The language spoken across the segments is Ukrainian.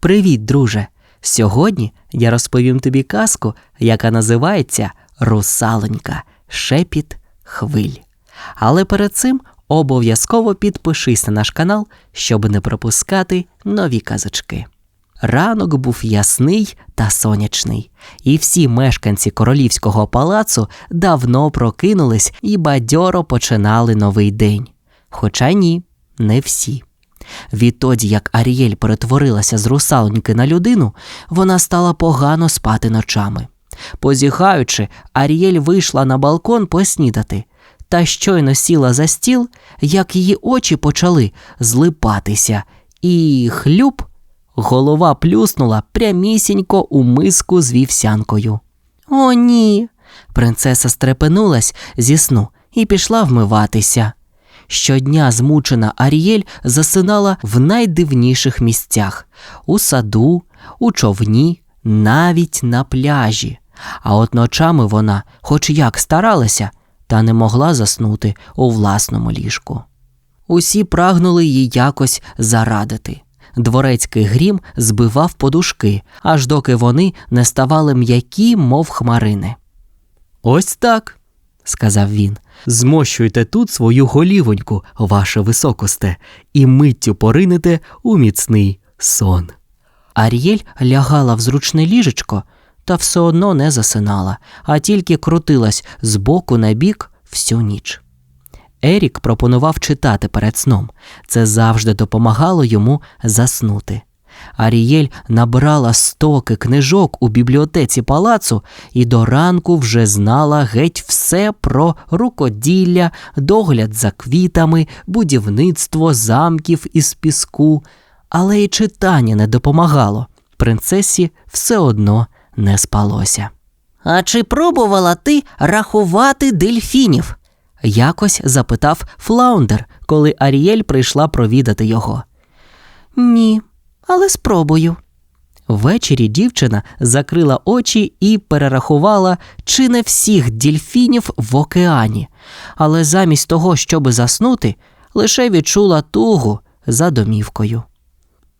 Привіт, друже! Сьогодні я розповім тобі казку, яка називається Русалонька, шепіт хвиль. Але перед цим обов'язково підпишись на наш канал, щоб не пропускати нові казочки. Ранок був ясний та сонячний, і всі мешканці королівського палацу давно прокинулись і бадьоро починали новий день. Хоча ні, не всі. Відтоді, як Арієль перетворилася з русалоньки на людину, вона стала погано спати ночами. Позіхаючи, Арієль вийшла на балкон поснідати, та щойно сіла за стіл, як її очі почали злипатися, і хлюб голова плюснула прямісінько у миску з вівсянкою. О, ні. Принцеса стрепенулась зі сну і пішла вмиватися. Щодня змучена Арієль засинала в найдивніших місцях у саду, у човні, навіть на пляжі. А от ночами вона, хоч як старалася, та не могла заснути у власному ліжку. Усі прагнули їй якось зарадити. Дворецький грім збивав подушки, аж доки вони не ставали м'які, мов хмарини. Ось так, сказав він. Змощуйте тут свою голівоньку, ваше високосте, і миттю поринете у міцний сон. Ар'єль лягала в зручне ліжечко та все одно не засинала, а тільки крутилась з боку на бік всю ніч. Ерік пропонував читати перед сном. Це завжди допомагало йому заснути. Арієль набрала стоки книжок у бібліотеці палацу і до ранку вже знала геть все про рукоділля, догляд за квітами, будівництво замків із піску, але й читання не допомагало. Принцесі все одно не спалося. А чи пробувала ти рахувати дельфінів? якось запитав Флаундер, коли Арієль прийшла провідати його. Ні, але спробую. Ввечері дівчина закрила очі і перерахувала чи не всіх дільфінів в океані, але замість того, щоб заснути, лише відчула тугу за домівкою.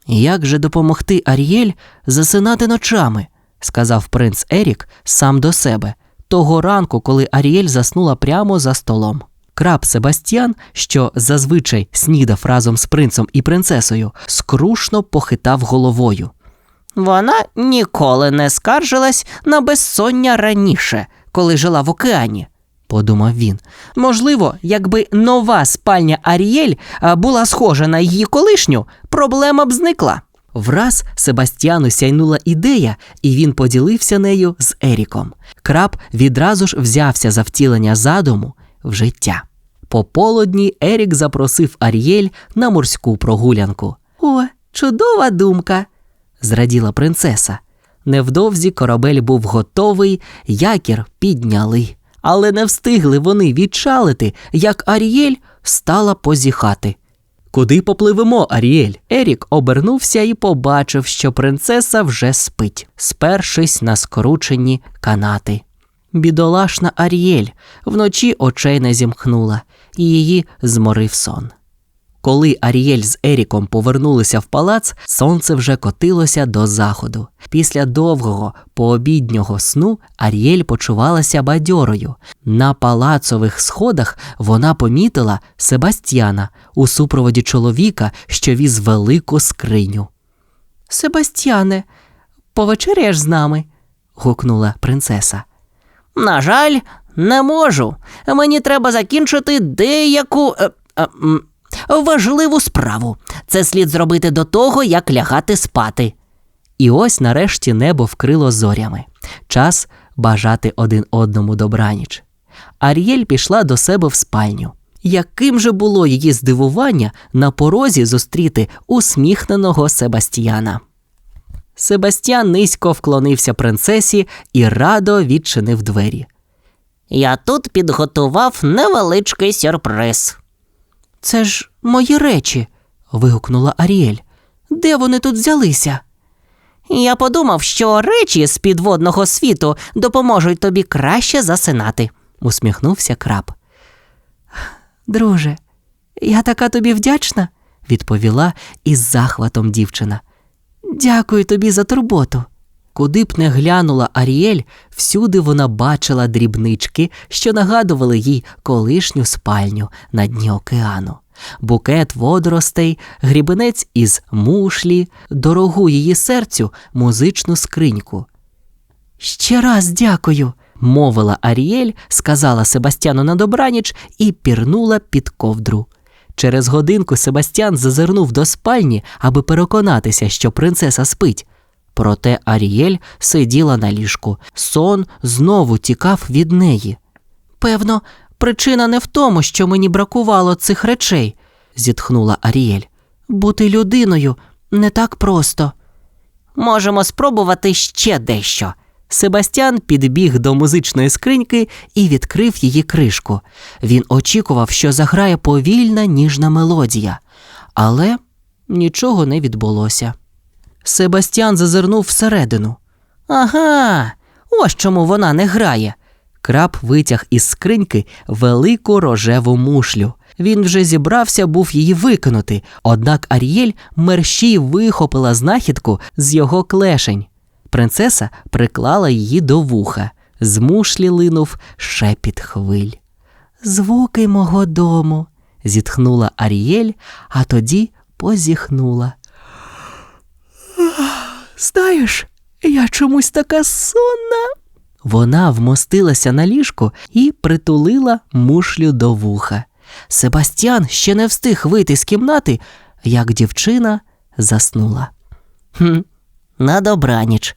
Як же допомогти Арієль засинати ночами? сказав принц Ерік сам до себе, того ранку, коли Арієль заснула прямо за столом. Краб Себастьян, що зазвичай снідав разом з принцем і принцесою, скрушно похитав головою. Вона ніколи не скаржилась на безсоння раніше, коли жила в океані, подумав він. Можливо, якби нова спальня Арієль була схожа на її колишню, проблема б зникла. Враз Себастьяну сяйнула ідея, і він поділився нею з Еріком. Краб відразу ж взявся за втілення задуму в життя. Пополудні Ерік запросив Ар'єль на морську прогулянку. О, чудова думка! зраділа принцеса. Невдовзі корабель був готовий, якір підняли. Але не встигли вони відчалити, як Арієль стала позіхати. Куди попливемо, Аріель? Ерік обернувся і побачив, що принцеса вже спить, спершись на скручені канати. Бідолашна Аріель вночі очей не зімкнула, і її зморив сон. Коли Арієль з Еріком повернулися в палац, сонце вже котилося до заходу. Після довгого пообіднього сну Арієль почувалася бадьорою. На палацових сходах вона помітила Себастьяна у супроводі чоловіка, що віз велику скриню. Себастьяне, повечеряєш з нами? гукнула принцеса. На жаль, не можу. Мені треба закінчити деяку. Е, е, важливу справу. Це слід зробити до того, як лягати спати. І ось нарешті небо вкрило зорями. Час бажати один одному добраніч. Ар'єль пішла до себе в спальню. Яким же було її здивування на порозі зустріти усміхненого Себастьяна? Себастьян низько вклонився принцесі і радо відчинив двері. Я тут підготував невеличкий сюрприз. Це ж мої речі. вигукнула Аріель. Де вони тут взялися? Я подумав, що речі з підводного світу допоможуть тобі краще засинати, усміхнувся краб. Друже, я така тобі вдячна, відповіла із захватом дівчина. Дякую тобі за турботу. Куди б не глянула Аріель, всюди вона бачила дрібнички, що нагадували їй колишню спальню на дні океану. Букет водоростей, грібенець із мушлі, дорогу її серцю музичну скриньку. Ще раз дякую, мовила Аріель, сказала Себастьяну на добраніч і пірнула під ковдру. Через годинку Себастьян зазирнув до спальні, аби переконатися, що принцеса спить. Проте Аріель сиділа на ліжку. Сон знову тікав від неї. Певно, причина не в тому, що мені бракувало цих речей, зітхнула Аріель. Бути людиною не так просто. Можемо спробувати ще дещо. Себастьян підбіг до музичної скриньки і відкрив її кришку. Він очікував, що заграє повільна ніжна мелодія, але нічого не відбулося. Себастьян зазирнув всередину. Ага, ось чому вона не грає. Краб витяг із скриньки велику рожеву мушлю. Він вже зібрався був її викинути, однак Арієль мерщій вихопила знахідку з його клешень. Принцеса приклала її до вуха. З мушлі линув шепіт хвиль. Звуки мого дому, зітхнула Арієль, а тоді позіхнула. Знаєш, я чомусь така сонна. Вона вмостилася на ліжку і притулила мушлю до вуха. Себастьян ще не встиг вийти з кімнати, як дівчина заснула. Хм, на добраніч,